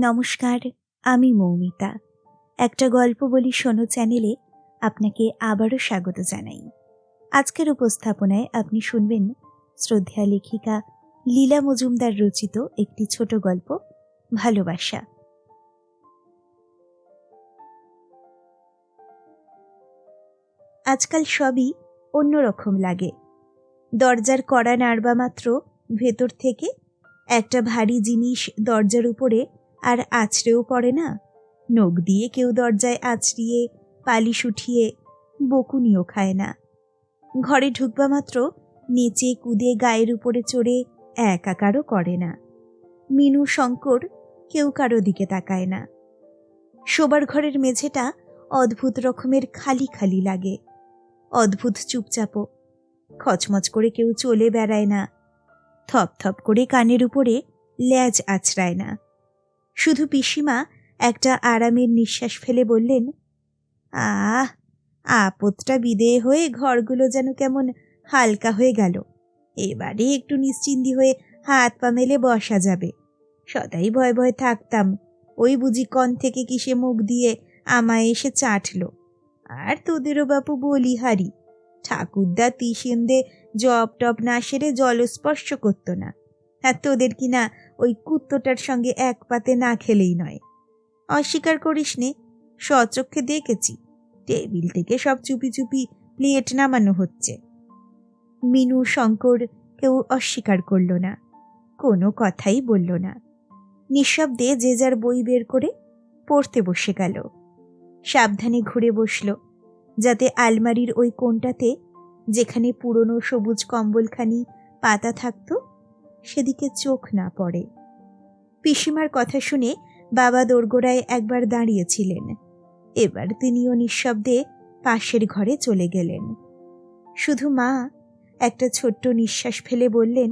নমস্কার, আমি মৌমিতা। একটা গল্প বলি শোনো চ্যানেলে, আপনাকে আবারও স্বাগত জানাই। আজকের উপস্থাপনায় আপনি শুনবেন শ্রদ্ধা লেখিকা লীলা মজুমদার রচিত একটি ছোট গল্প, ভালোবাসা। আজকাল সবই অন্যরকম লাগে। দরজার কড়া নাড়বা মাত্র ভেতর থেকে একটা ভারী জিনিস দরজার উপরে আর আছড়েও পড়ে না। নখ দিয়ে কেউ দরজায় আছড়িয়ে, পালিশ উঠিয়ে বকুনিও খায় না। ঘরে ঢুকবা মাত্র নেচে কুদে গায়ের উপরে চড়ে একাকারও করে না। মিনু, শঙ্কর কেউ কারও দিকে তাকায় না। শোবার ঘরের মেঝেটা অদ্ভুত রকমের খালি খালি লাগে। অদ্ভুত চুপচাপও। খচমচ করে কেউ চলে বেড়ায় না। থপ থপ করে কানের উপরে ল্যাজ আছড়ায় না। শুধু পিসিমা একটা আরামের নিঃশ্বাস ফেলে বললেন, আহ, আপদটা বিদেয় হয়ে ঘরগুলো যেন কেমন হালকা হয়ে গেল। এবারে একটু নিশ্চিন্দি হয়ে হাত পা মেলে বসা যাবে। সদাই ভয় ভয় থাকতাম। ওই বুঝি কন থেকে কিসে মুখ দিয়ে আমায় এসে চাটলো। আর তোদেরও বাপু বলি হারি। ঠাকুরদা তিসেন্দে জব টপ না সেরে জলস্পর্শ করতো না। আর তোদের কিনা ওই কুত্তটার সঙ্গে এক পাতে না খেলেই নয়। অস্বীকার করিস নে সচক্ষে দেখেছি, টেবিল থেকে সব চুপি চুপি প্লেট নামানো হচ্ছে। মিনু, শঙ্কর কেউ অস্বীকার করল না, কোনো কথাই বলল না। নিঃশব্দে যে যার বই বের করে পড়তে বসে গেল। সাবধানে ঘুরে বসল, যাতে আলমারির ওই কোণটাতে যেখানে পুরনো সবুজ কম্বলখানি, পাতা থাকতো সেদিকে চোখ না পড়ে। পিসিমার কথা শুনে বাবা দোরগোড়ায় একবার দাঁড়িয়েছিলেন। এবার তিনিও নিঃশব্দে পাশের ঘরে চলে গেলেন। শুধু মা, একটা ছোট্ট নিঃশ্বাস ফেলে বললেন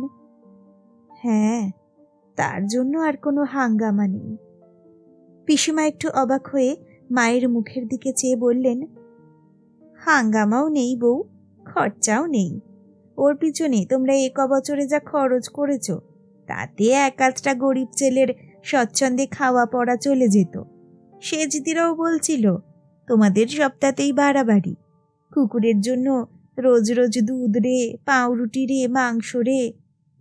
হ্যাঁ তার জন্য আর কোনো হাঙ্গামা নেই। পিসিমা একটু অবাক হয়ে মায়ের মুখের দিকে চেয়ে বললেন, হাঙ্গামাও নেই বউ, খরচাও নেই। ওর পিছনে তোমরা এক বছরে যা খরচ করেছ, তাতে এক আধটা গরিব ছেলের স্বচ্ছন্দে খাওয়া পড়া চলে যেত। সে সেজদিরাও বলছিল, তোমাদের সপ্তাহতেই বাড়াবাড়ি। কুকুরের জন্য রোজ রোজ দুধ রে, পাউরুটি রে, মাংস রে,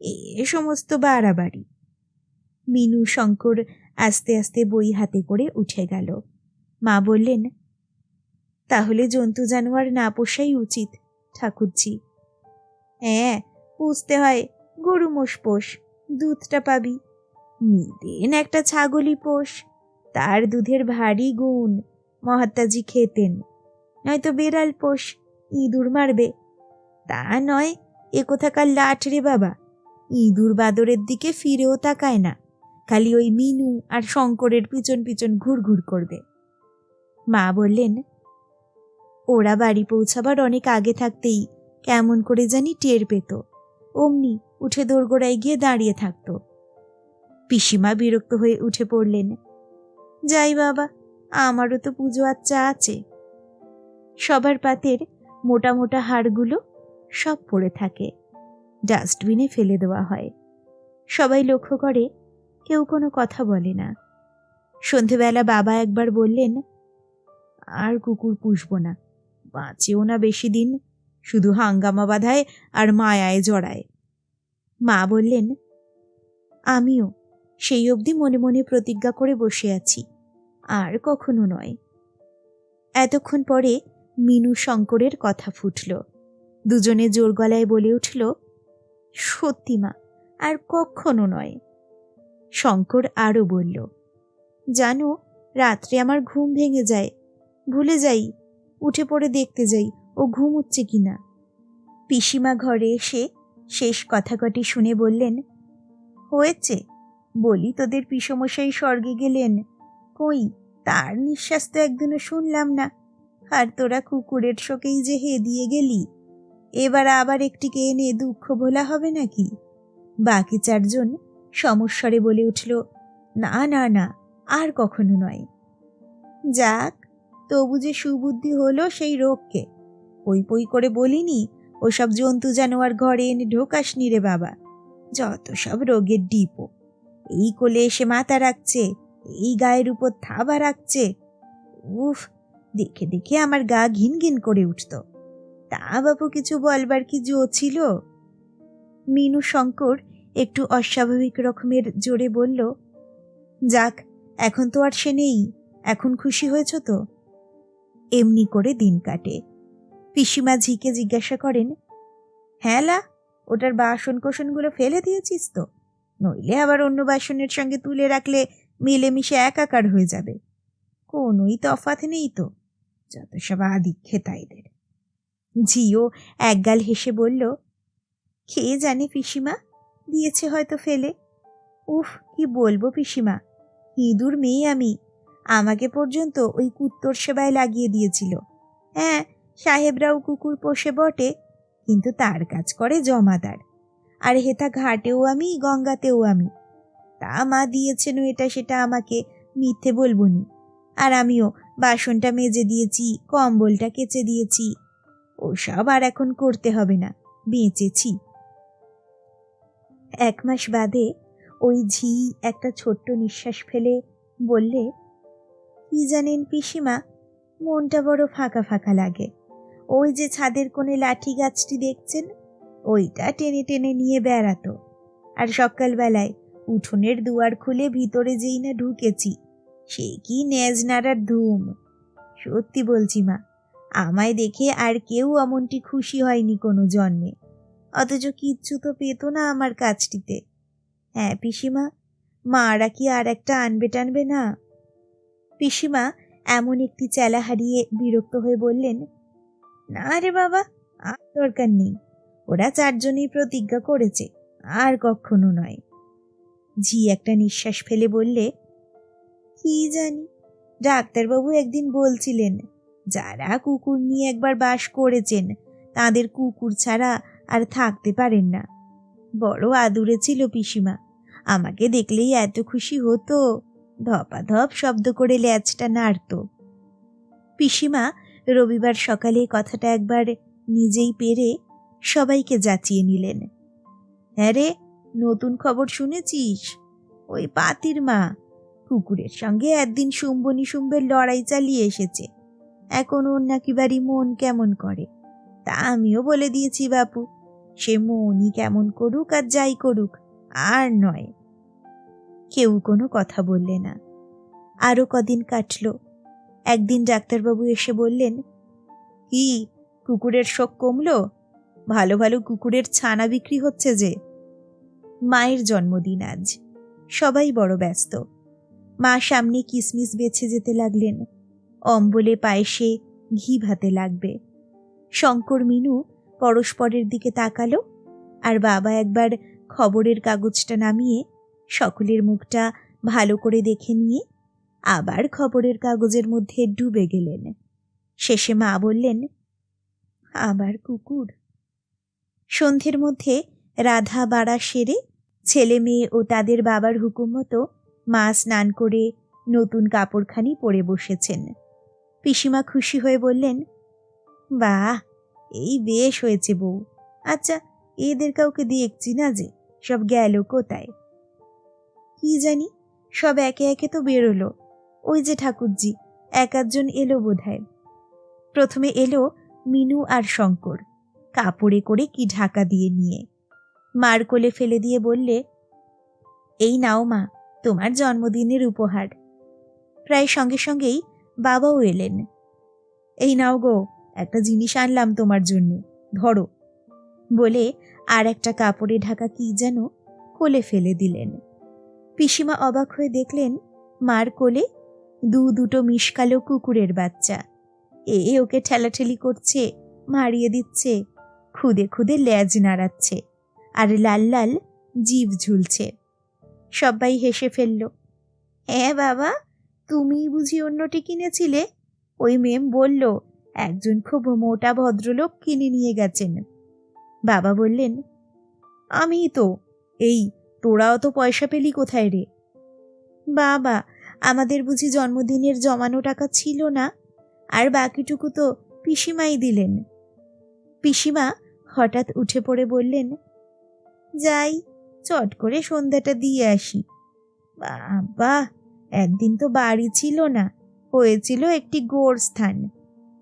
এ সমস্ত বাড়াবাড়ি। মিনু শঙ্কর আস্তে আস্তে বই হাতে করে উঠে গেল। মা বললেন, তাহলে জন্তু জানোয়ার না পোষাই উচিত, ঠাকুরজি। হ্যাঁ পুষতে হয় গরু মোষ পোষ, দুধটা পাবি। নিদেন একটা ছাগলই পোষ, তার দুধের ভারী গুণ, মহাত্মাজি খেতেন। নয়তো বেড়াল পোষ, ইঁদুর মারবে। তা নয়, এ কোথাকার লাট রে বাবা। ইঁদুর বাদরের দিকে ফিরেও তাকায় না, খালি ওই মিনু আর শঙ্করের পিছন পিছন ঘুরঘুর করবে। মা বললেন, ওরা বাড়ি পৌঁছাবার অনেক আগে থাকতেই কেমন করে জানি টের পেত। অমনি উঠে দোরগোড়ায় গিয়ে দাঁড়িয়ে থাকতো। পিসিমা বিরক্ত হয়ে উঠে পড়লেন। যাই বাবা, আমারও তো পুজো আচ্চা আছে। সবার পাতের মোটা মোটা হাড়গুলো সব পড়ে থাকে। ডাস্টবিনে ফেলে দেওয়া হয়। সবাই লক্ষ্য করে, কেউ কোনো কথা বলে না। সন্ধেবেলা বাবা একবার বললেন, আর কুকুর পুষব না। বাঁচেও না বেশি দিন। শুধু হাঙ্গামা বাঁধায় আর মায়ায় জড়ায়। মা বললেন, আমিও সেই অবধি মনে মনে প্রতিজ্ঞা করে বসে আছি, আর কখনো নয়। এতক্ষণ পরে মিনু শঙ্করের কথা ফুটল। দুজনে জোর গলায় বলে উঠল, সত্যি মা, আর কখনো নয়। শঙ্কর আরও বলল, জানো, রাত্রে আমার ঘুম ভেঙে যায়, ভুলে যাই, উঠে পড়ে দেখতে যাই ও ঘুমুচ্ছে কিনা পিসিমা ঘরে এসে শেষ কথা কটি শুনে বললেন, হয়েছে। বলি তোদের পিসমশাই স্বর্গে গেলেন। কই, তার নিঃশ্বাস তো একদিনও শুনলাম না। আর তোরা কুকুরের শোকেই যে হে দিয়ে গেলি। এবার আবার একটিকে এনে দুঃখ ভোলা হবে নাকি? বাকি চারজন সমস্বরে বলে উঠল, না না না, আর কখনো নয়। যাক, তবু যে সুবুদ্ধি হলো সেই রোগকে। পই পই করে বলিনি, ওসব জন্তু জানোয়ার ঘরে এনে ঢোকাসনি রে বাবা। যত সব রোগের ডিপো। এই কোলে এসে মাথা রাখছে, এই গায়ের উপর থাবা রাখছে। উফ, দেখে দেখে আমার গা ঘিন ঘিন করে উঠত। তা বাবু কিছু বলবার কি জো ছিল? মিনু শঙ্কর একটু অস্বাভাবিক রকমের জোরে বলল, যাক, এখন তো আর সে নেই, এখন খুশি হয়েছ তো? এমনি করে দিন কাটে। পিসিমা ঝিকে জিজ্ঞাসা করেন হ্যাঁ লা, ওটার বাসন কোসনগুলো ফেলে দিয়েছিস তো? নইলে আবার অন্য বাসনের সঙ্গে তুলে রাখলে মিলেমিশে একাকার হয়ে যাবে। কোনোই তফাৎ নেই তো, যত সব আদিক্ষেতা এদের। ঝিও একগাল হেসে বলল খেয়ে জানে পিসিমা, দিয়েছে হয়তো ফেলে। উফ, কি বলব পিসিমা, ইঁদুর মেয়ে আমি, আমাকে পর্যন্ত ওই কুত্তর সেবায় লাগিয়ে দিয়েছিল। হ্যাঁ সাহেবরাও কুকুর পোষে বটে, কিন্তু তার কাজ করে জমাদার। আর হেতা ঘাটেও আমি, গঙ্গাতেও আমি। তা মা দিয়েছেন এটা, সেটা আমাকে মিথ্যে বলব নি আর আমিও বাসনটা মেজে দিয়েছি, কম্বলটা কেচে দিয়েছি। ওসব আর এখন করতে হবে না, বেঁচেছি। এক মাস বাদে ওই ঝি একটা ছোট্ট নিঃশ্বাস ফেলে বললে, কি জানেন পিসিমা, মনটা বড় ফাঁকা ফাঁকা লাগে। ওই যে ছাদের কোণে লাঠি গাছটি দেখছেন? ওইটা টেনে টেনে নিয়ে বেড়াতো। আর সকালবেলায় উঠোনের দুয়ার খুলে ভিতরে যেই না ঢুকেছি, সে কি নেজ নাড়ার ধুম। সত্যি বলছি মা, আমায় দেখে আর কেউ অমনটি খুশি হয়নি কোনো জন্মে। অথচ কিচ্ছু তো পেত না আমার কাজটিতে। হ্যাঁ পিসিমা, মারা কি আর একটা আনবে টানবে না? পিসিমা এমন একটি চেলা হারিয়ে বিরক্ত হয়ে বললেন না রে বাবা, আর দরকার নেই। ওরা চারজনই প্রতিজ্ঞা করেছে, আর কখনো নয়। ঝি একটা নিঃশ্বাস ফেলে বললে, কি জানি, ডাক্তারবাবু একদিন বলছিলেন, যারা কুকুর নিয়ে একবার বাস করেছেন, তাদের কুকুর ছাড়া আর থাকতে পারেন না। বড় আদুরে ছিল পিসিমা, আমাকে দেখলেই এত খুশি হতো, ধপাধপ শব্দ করে ল্যাচটা নাড়ত। পিসিমা রবিবার সকালে কথাটা একবার নিজেই পেরে সবাইকে যাচিয়ে নিলেন। হ্যাঁ রে, নতুন খবর শুনেছিস? ওই পাতির মা কুকুরের সঙ্গে একদিন শুম্বনি শুম্বের লড়াই চালিয়ে এসেছে। এখন ওর নাকি বাড়ি মন কেমন করে? তা আমিও বলে দিয়েছি বাপু, সে মনই কেমন করুক আর যাই করুক, আর নয়। কেউ কোনো কথা বললে না। আরও কদিন কাটল একদিন ডাক্তারবাবু এসে বললেন, কি, কুকুরের শোক কমলো? ভালো ভালো কুকুরের ছানা বিক্রি হচ্ছে যে। মায়ের জন্মদিন আজ। সবাই বড় ব্যস্ত। মা সামনে কিসমিস বেছে যেতে লাগলেন। অম্বলে পায়েসে ঘি ভাতে লাগবে। শঙ্কর মিনু পরস্পরের দিকে তাকালো আর বাবা একবার খবরের কাগজটা নামিয়ে সকলের মুখটা ভালো করে দেখে নিয়ে আবার খবরের কাগজের মধ্যে ডুবে গেলেন। শেষে মা বললেন, আবার কুকুর। সন্ধ্যের মধ্যে রাধা, বাড়া সেরে ছেলে মেয়ে ও তাদের বাবার হুকুম মতো মা স্নান করে নতুন কাপড়খানি পরে বসেছেন। পিসিমা খুশি হয়ে বললেন, বাহ, এই বেশ হয়েছে বউ। আচ্ছা এদের কাউকে দেখছি না যে, সব গেল কোথায়? কি জানি, সব একে একে তো বেরোলো। ওই যে ঠাকুরজি, এক আধজন এলো বোধহয়। প্রথমে এলো মিনু আর শঙ্কর, কাপড়ে করে কি ঢাকা দিয়ে নিয়ে। মার কোলে ফেলে দিয়ে বললে, এই নাও মা, তোমার জন্মদিনের উপহার। প্রায় সঙ্গে সঙ্গেই বাবাও এলেন। এই নাও গো, একটা জিনিস আনলাম তোমার জন্যে, ধরো। বলে আর একটা কাপড়ে ঢাকা কি যেন কোলে ফেলে দিলেন। পিসিমা অবাক হয়ে দেখলেন মার কোলে দু দুটো মিশকালো কুকুরের বাচ্চা। এ ওকে ঠেলাঠেলি করছে, মারিয়ে দিচ্ছে, খুদে খুদে ল্যাজ নাড়াচ্ছে, আর লাল লাল জিভ ঝুলছে। সবাই হেসে ফেলল হ্যাঁ বাবা তুমি বুঝি অন্যটি কিনেছিলে? ওই মেম বলল, একজন খুব মোটা ভদ্রলোক কিনে নিয়ে গেছেন। বাবা বললেন আমি তো, এই তোরাও তো পয়সা পেলি কোথায় রে? বাবা আমাদের বুঝি জন্মদিনের জমানো টাকা ছিল না? আর বাকিটুকু তো পিসিমাই দিলেন। পিসিমা হঠাৎ উঠে পড়ে বললেন, যাই, চট করে সন্ধ্যাটা দিয়ে আসি। বাবা, একদিন তো বাড়ি ছিল না, হয়েছিল একটি গোরস্থান।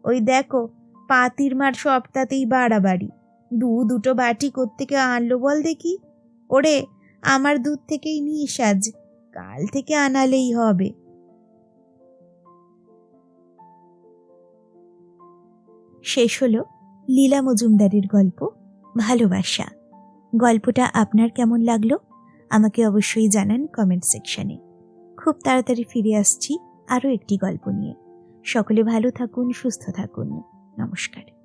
ওই দেখো, পাতির মার সবটাতেই বাড়াবাড়ি। দু দুটো বাটি কোত্থেকে আনলো বল দেখি? ওরে, আমার দুধ থেকেই নিস আজ। কাল থেকে আনালেই হবে। শেষ হলো লীলা মজুমদারের গল্প, ভালোবাসা। গল্পটা আপনার কেমন লাগল? আমাকে অবশ্যই জানান কমেন্ট সেকশনে খুব তাড়াতাড়ি ফিরে আসছি আরও একটি গল্প নিয়ে। সকলে ভালো থাকুন, সুস্থ থাকুন। নমস্কার।